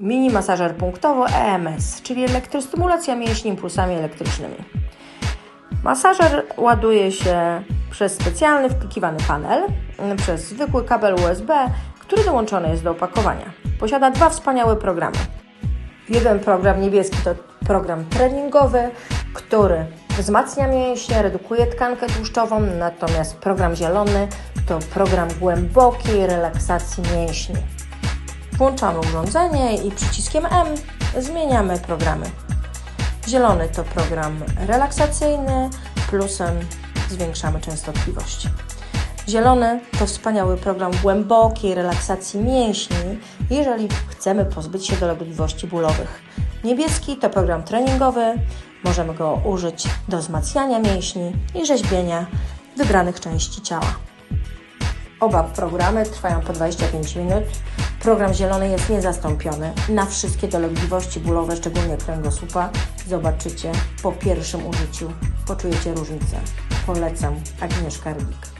Mini masażer punktowo EMS, czyli elektrostymulacja mięśni impulsami elektrycznymi. Masażer ładuje się przez specjalny wklikiwany panel, mm, przez zwykły kabel USB, który dołączony jest do opakowania. Posiada dwa wspaniałe programy. Jeden program niebieski to program treningowy, który wzmacnia mięśnie, redukuje tkankę tłuszczową, natomiast program zielony to program głębokiej relaksacji mięśni. Włączamy urządzenie i przyciskiem M zmieniamy programy. Zielony to program relaksacyjny, plusem zwiększamy częstotliwość. Zielony to wspaniały program głębokiej relaksacji mięśni, jeżeli chcemy pozbyć się dolegliwości bólowych. Niebieski to program treningowy, możemy go użyć do wzmacniania mięśni i rzeźbienia wybranych części ciała. Oba programy trwają po 25 minut. Program zielony jest niezastąpiony na wszystkie dolegliwości bólowe, szczególnie kręgosłupa. Zobaczycie po pierwszym użyciu, poczujecie różnicę. Polecam Agnieszka Rybik.